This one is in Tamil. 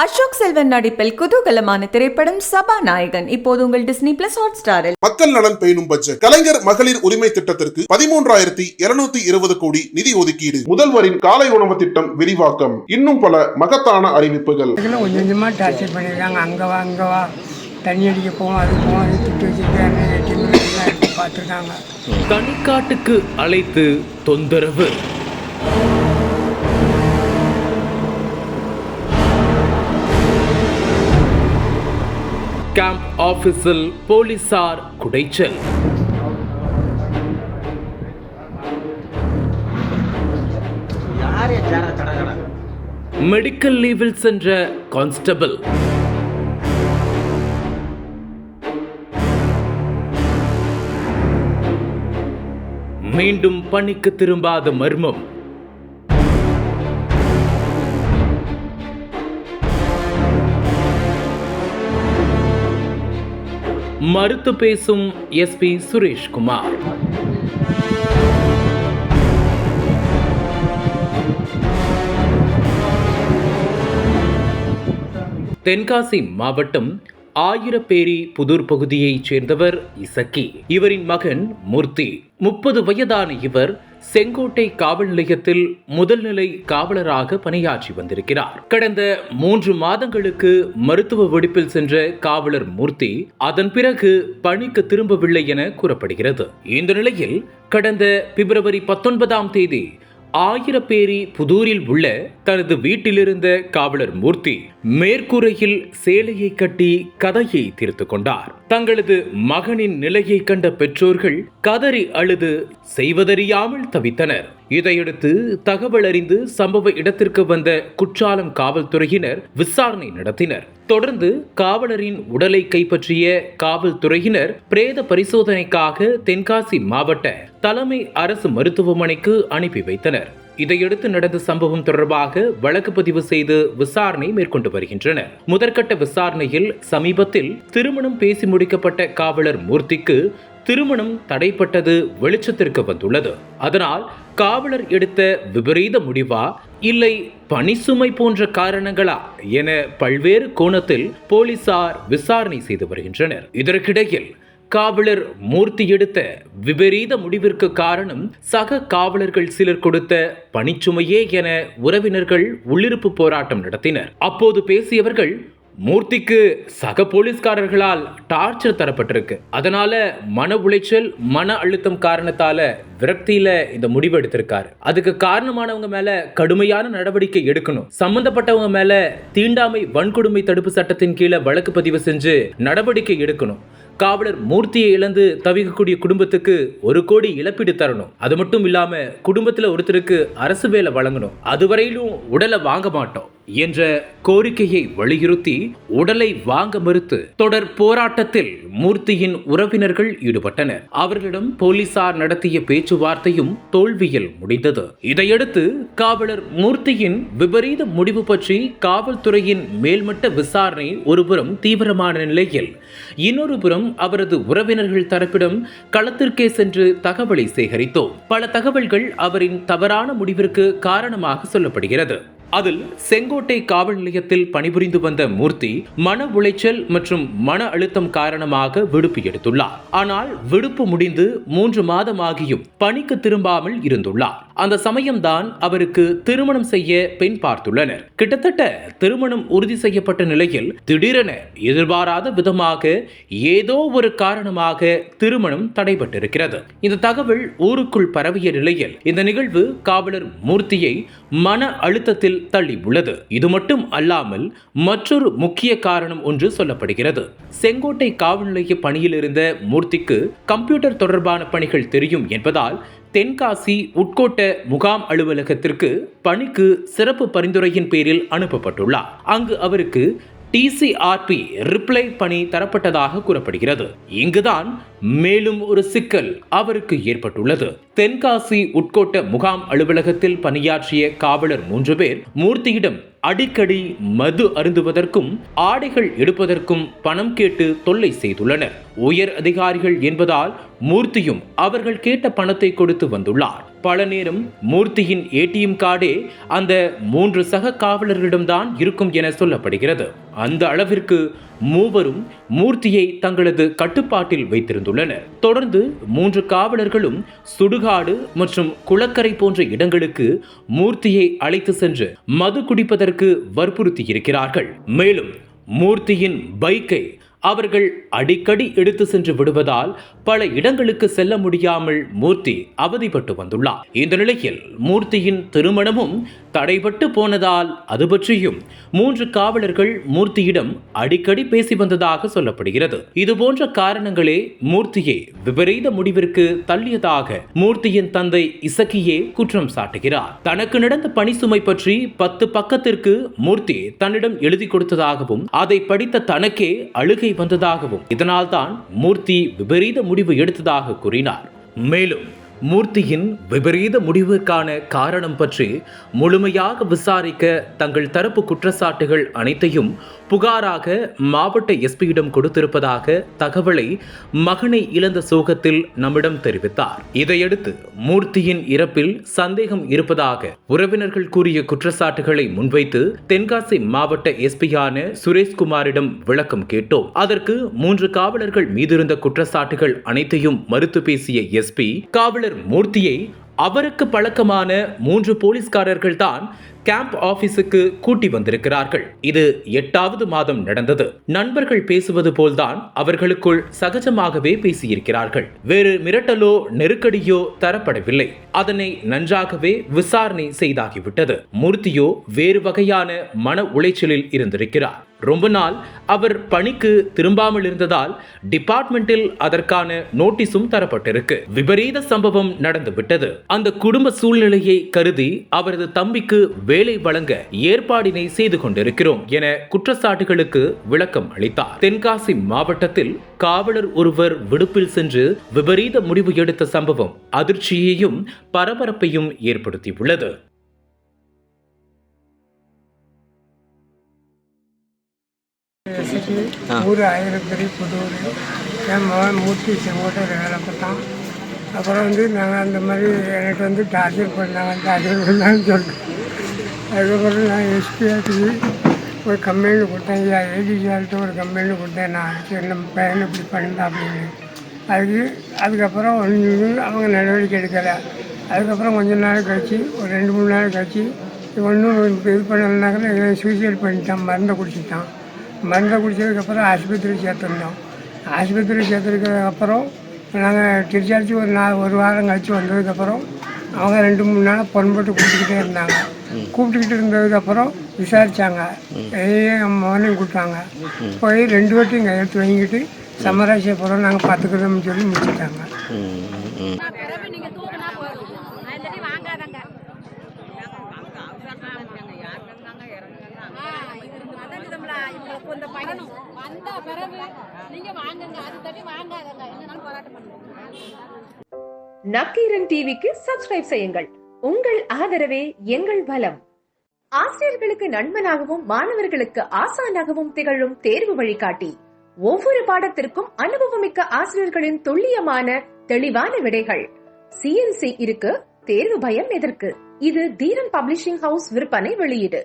அசோக் செல்வன் நடிப்பில் குதூகலமான திரைப்படம் சபாநாயகன். இப்போது உங்கள் டிஸ்னி பிளஸ் ஹாட் ஸ்டாரில் மக்கள் நலன் பேணும் பட்ஜெட். கலைஞர் மகளிர் உரிமை திட்டத்திற்கு பதிமூன்றாயிரத்தி இருநூத்தி இருபது கோடி நிதி ஒதுக்கீடு. முதல்வரின் காலை உணவு திட்டம் விரிவாக்கம். இன்னும் பல மகத்தான அறிவிப்புகள். கொஞ்சம் டார்ச்சர் பண்ணியிருக்காங்க அங்கே வா அங்கே வா. தண்ணி அடிக்க போவோம் அது போவோம் அது திட்டு வச்சுருக்காங்க. பார்த்துருக்காங்க. தனிக்காட்டுக்கு அழைத்து தொந்தரவு. கேம்ப் ஆபீஸில் போலீசார் குடைச்சல். மெடிக்கல் லீவில் சென்ற கான்ஸ்டபிள் மீண்டும் பணிக்கு திரும்பாத மர்மம். மறுத்து பேசும் எஸ்பி சுரேஷ்குமார். தென்காசி மாவட்டம் ஆயிரப்பேரி புதூர் பகுதியைச் சேர்ந்தவர் இசக்கி. இவரின் மகன் மூர்த்தி. முப்பது வயதான இவர் செங்கோட்டை காவல் நிலையத்தில் முதல்நிலை காவலராக பணியாற்றி வந்திருக்கிறார். கடந்த மூன்று மாதங்களுக்கு மருத்துவ வெடிப்பில் சென்ற காவலர் மூர்த்தி அதன் பிறகு பணிக்கு திரும்பவில்லை என கூறப்படுகிறது. இந்த நிலையில் கடந்த பிப்ரவரி பத்தொன்பதாம் தேதி ஆயிரப்பேரி புதூரில் உள்ள தனது வீட்டிலிருந்த காவலர் மூர்த்தி மேற்கூரையில் சேலையை கட்டி கதையை தீர்த்து கொண்டார். தங்களது மகனின் நிலையை கண்ட பெற்றோர்கள் கதறி அழுது செய்வதறியாமல் தவித்தனர். இதையடுத்து தகவல் அறிந்து சம்பவ இடத்திற்கு வந்த குற்றாலம் காவல்துறையினர் விசாரணை நடத்தினர். தொடர்ந்து காவலரின் உடலை கைப்பற்றிய காவல்துறையினர் பிரேத பரிசோதனைக்காக தென்காசி மாவட்ட தலைமை அரசு மருத்துவமனைக்கு அனுப்பி வைத்தனர். இதையடுத்து நடந்த சம்பவம் தொடர்பாக வழக்கு பதிவு செய்து விசாரணை மேற்கொண்டு வருகின்றனர். முதற்கட்ட விசாரணையில் சமீபத்தில் திருமணம் பேசி முடிக்கப்பட்ட காவலர் மூர்த்திக்கு திருமணம் தடைப்பட்டது வெளிச்சத்திற்கு வந்துள்ளது. அதனால் காவலர் எடுத்த விபரீத முடிவா இல்லை பணிசுமை போன்ற காரணங்களா என பல்வேறு கோணத்தில் போலீசார் விசாரணை செய்து வருகின்றனர். இதற்கிடையில் காவலர் மூர்த்தி எடுத்த விபரீத முடிவிற்கு காரணம் சக காவலர்கள் சிலர் கொடுத்த பணிச்சுமையே என உறவினர்கள் உள்ளிருப்பு போராட்டம் நடத்தினர். அப்போது பேசியவர்கள் மூர்த்திக்கு சக போலீஸ்காரர்களால் டார்ச்சர் தரப்பட்டிருக்கு. அதனால மன உளைச்சல் மன அழுத்தம் காரணத்தால விரக்தியில இந்த முடிவு எடுத்திருக்காரு. அதுக்கு காரணமானவங்க மேல கடுமையான நடவடிக்கை எடுக்கணும். சம்பந்தப்பட்டவங்க மேல தீண்டாமை வன்கொடுமை தடுப்பு சட்டத்தின் கீழே வழக்கு பதிவு செஞ்சு நடவடிக்கை எடுக்கணும். காவலர் மூர்த்தியை இழந்து தவிக்கக்கூடிய குடும்பத்துக்கு ஒரு கோடி இழப்பீடு தரணும். அது மட்டும் இல்லாம குடும்பத்துல ஒருத்தருக்கு அரசு வேலை வழங்கணும். அதுவரையிலும் உடலை வாங்க மாட்டோம். என்ற கோரிக்கையை வலியுறுத்தி உடலை வாங்க மறுத்து தொடர் போராட்டத்தில் மூர்த்தியின் உறவினர்கள் ஈடுபட்டனர். அவர்களிடம் போலீசார் நடத்திய பேச்சுவார்த்தையும் தோல்வியில் முடிந்தது. இதையடுத்து காவலர் மூர்த்தியின் விபரீத முடிவு பற்றி காவல்துறையின் மேல்மட்ட விசாரணை ஒருபுறம் தீவிரமான நிலையில் இன்னொரு புறம் அவரது உறவினர்கள் தரப்பிடம் களத்திற்கே சென்று தகவலை சேகரித்தோம். பல தகவல்கள் அவரின் தவறான முடிவிற்கு காரணமாக சொல்லப்படுகிறது. அதில் செங்கோட்டை காவல் நிலையத்தில் பணிபுரிந்து வந்த மூர்த்தி மன உளைச்சல் மற்றும் மன அழுத்தம் காரணமாக விடுப்பு எடுத்துள்ளார். ஆனால் விடுப்பு முடிந்து மூன்று மாதமாகியும் பணிக்கு திரும்பாமல் இருந்துள்ளார். அந்த சமயம்தான் அவருக்கு திருமணம் செய்ய பெண் பார்த்துள்ளனர். கிட்டத்தட்ட திருமணம் உறுதி செய்யப்பட்ட நிலையில் திடீரென எதிர்பாராத விதமாக ஏதோ ஒரு காரணமாக திருமணம் தடைபட்டிருக்கிறது. இந்த தகவல் ஊருக்குள் பரவிய நிலையில் இந்த நிகழ்வு காவலர் மூர்த்தியை மன அழுத்தத்தில் தள்ளி உள்ளது இது மட்டும் அல்லாமல் மற்றொரு முக்கிய காரணம் ஒன்று சொல்லப்படுகிறது. செங்கோட்டை காவல் நிலைய பணியில் இருந்த மூர்த்திக்கு கம்ப்யூட்டர் தொடர்பான பணிகள் தெரியும் என்பதால் தென்காசி உட்கோட்ட முகாம் அலுவலகத்திற்கு பணிக்கு சிறப்பு பரிந்துரையின் பேரில் அனுப்பப்பட்டுள்ளார். அங்கு அவருக்கு டிசிஆர்பி ரிப்ளை பணி தரப்பட்டதாக கூறப்படுகிறது. இங்குதான் மேலும் ஒரு சிக்கல் அவருக்கு ஏற்பட்டுள்ளது. தென்காசி உட்கோட்ட முகாம் அலுவலகத்தில் பணியாற்றிய காவலர் மூன்று பேர் மூர்த்தியிடம் அடிக்கடி மது அருந்துவதற்கும் ஆடைகள் எடுப்பதற்கும் பணம் கேட்டு தொல்லை செய்துள்ளனர். உயர் அதிகாரிகள் என்பதால் மூர்த்தியும் அவர்கள் கேட்ட பணத்தை கொடுத்து வந்துள்ளார். பல நேரம் மூர்த்தியின் ஏடிஎம் கார்டே அந்த மூன்று சக காவலர்களிடம்தான் இருக்கும் என சொல்லப்படுகிறது. அந்த அளவிற்கு மூவரும் மூர்த்தியை தங்களது கட்டுப்பாட்டில் வைத்திருந்துள்ளனர். தொடர்ந்து மூன்று காவலர்களும் சுடுகாடு மற்றும் குளக்கரை போன்ற இடங்களுக்கு மூர்த்தியை அழைத்து சென்று மது குடிப்பதற்கு வற்புறுத்தியிருக்கிறார்கள். மேலும் மூர்த்தியின் பைக்கை அவர்கள் அடிக்கடி எடுத்து சென்று விடுவதால் பல இடங்களுக்கு செல்ல முடியாமல் மூர்த்தி அவதிப்பட்டு வந்துள்ளார். இந்த நிலையில் மூர்த்தியின் திருமணமும் தடைபட்டு போனதால் அது பற்றியும் மூன்று காவலர்கள் மூர்த்தியிடம் அடிக்கடி பேசி வந்ததாக சொல்லப்படுகிறது. இதுபோன்ற காரணங்களே மூர்த்தியை விபரீத முடிவிற்கு தள்ளியதாக மூர்த்தியின் தந்தை இசக்கியே குற்றம் சாட்டுகிறார். தனக்கு நடந்த பணி சுமை பற்றி பத்து பக்கத்திற்கு மூர்த்தி தன்னிடம் எழுதி கொடுத்ததாகவும் அதை படித்த தனக்கே அழுகை வந்ததாகவும் இதனால்தான் மூர்த்தி விபரீத முடிவு எடுத்ததாக கூறினார். மேலும் மூர்த்தியின் விபரீத முடிவுக்கான காரணம் பற்றி முழுமையாக விசாரிக்க தங்கள் தரப்பு குற்றச்சாட்டுகள் அனைத்தையும் புகாராக மாவட்ட எஸ்பியிடம் கொடுத்திருப்பதாக தகவலை மகனை இழந்த சோகத்தில் நம்மிடம் தெரிவித்தார். இதையடுத்து மூர்த்தியின் இறப்பில் சந்தேகம் இருப்பதாக உறவினர்கள் கூறிய குற்றச்சாட்டுகளை முன்வைத்து தென்காசி மாவட்ட எஸ்பியான சுரேஷ்குமாரிடம் விளக்கம் கேட்டோம். அதற்கு மூன்று காவலர்கள் மீதிருந்த குற்றச்சாட்டுகள் அனைத்தையும் மறுத்து பேசிய எஸ்பி காவலர் மூர்த்தியை அவருக்கு பழக்கமான மூன்று போலீஸ்காரர்கள் தான் கேம்ப் ஆபீஸுக்கு கூட்டி வந்திருக்கிறார்கள். இது எட்டாவது மாதம் நடந்தது. நண்பர்கள் பேசுவது போல்தான் அவர்களுக்குள் சகஜமாகவே பேசியிருக்கிறார்கள். வேறு மிரட்டலோ நெருக்கடியோ தரப்படவில்லை. அதனை நன்றாகவே விசாரணை செய்தாகிவிட்டது. மூர்த்தியோ வேறு வகையான மன உளைச்சலில் இருந்திருக்கிறார். ரொம்ப நாள் அவர் பணிக்கு திரும்பாமல் இருந்ததால் டிபார்ட்மெண்டில் அதற்கான நோட்டீஸும் தரப்பட்டிருக்கு. விபரீத சம்பவம் நடந்துவிட்டது. அந்த குடும்ப சூழ்நிலையை கருதி அவரது தம்பிக்கு வேலை வழங்க ஏற்பாடினை செய்து கொண்டிருக்கிறோம் என குற்றச்சாட்டுகளுக்கு விளக்கம் அளித்தார். தென்காசி மாவட்டத்தில் காவலர் ஒருவர் விடுப்பில் சென்று விபரீத முடிவு எடுத்த சம்பவம் அதிர்ச்சியையும் பரபரப்பையும் ஏற்படுத்தியுள்ளது. எஸ்ஐக்கு ஊர் ஆயிரத்தடி புதூர். என் மகன் மூர்த்தி செங்கோட்டையில் வேலை பார்த்தான். அப்புறம் வந்து நாங்கள் அந்த மாதிரி எனக்கு வந்து டார்ச்சர் பண்ணாங்க. டார்ச்சர் பண்ணாங்கன்னு சொல்லிட்டு. அதுக்கப்புறம் நான் எஸ்பி ஆஃபீஸு ஒரு கம்ப்ளைண்ட் கொடுத்தேன். ஐயா ஏடிஜிஆர்கிட்ட ஒரு கம்ப்ளைண்ட் கொடுத்தேன். நான் சரி நம்ம பையனை இப்படி பண்ணலாம் அப்படின்னு. அதுக்கு அதுக்கப்புறம் ஒன்று அவங்க நடவடிக்கை எடுக்கலை. அதுக்கப்புறம் கொஞ்ச நாள் கழிச்சு ஒரு ரெண்டு மூணு நாள் கழிச்சு ஒன்றும் இது பண்ணலைனாக்கா சூசைட் பண்ணிட்டான். மருந்தை குடிச்சிட்டான். மருந்தை குடித்ததுக்கப்புறம் ஆஸ்பத்திரி சேர்த்துருந்தோம். ஆஸ்பத்திரி சேர்த்துருக்கப்புறம் நாங்கள் டிஸ்சார்ஜ் ஒரு நாள் ஒரு வாரம் கழித்து வந்ததுக்கப்புறம் அவங்க ரெண்டு மூணு நாள் பொன்பட்டு கூப்பிட்டுக்கிட்டே இருந்தாங்க. கூப்பிட்டுக்கிட்டு இருந்ததுக்கப்புறம் விசாரித்தாங்க என் மகனையும் கூப்பிட்டாங்க. போய் ரெண்டு வாட்டியும் கையெழுத்து வாங்கிட்டு போகிறோம் நாங்கள் பார்த்துக்கிறோம்னு சொல்லி முடிச்சுட்டாங்க பிறகு நீங்க தூக்குனா போதும் நான் இல்லாட்டி வாங்காதங்க இந்த பயணம் வந்த பிறகு நீங்க வாங்குங்க. அது தட்டி வாங்காதங்க. என்னன்னாலும் போராட்டம் பண்ணுங்க. நக்கீரன் டிவிக்கு சப்ஸ்கிரைப் செய்யுங்கள். உங்கள் ஆதரவே எங்கள் பலம் ஆசிரியர்களுக்கு நண்பனாகவும் மாணவர்களுக்கு ஆசானாகவும் திகழும் தேர்வு வழிகாட்டி. ஒவ்வொரு பாடத்திற்கும் அனுபவமிக்க ஆசிரியர்களின் துல்லியமான தெளிவான விடைகள். சிஎன்சி இருக்கு தேர்வு பயம் எதற்கு? இது தீரன் பப்ளிஷிங் ஹவுஸ் விற்பனை வெளியீடு.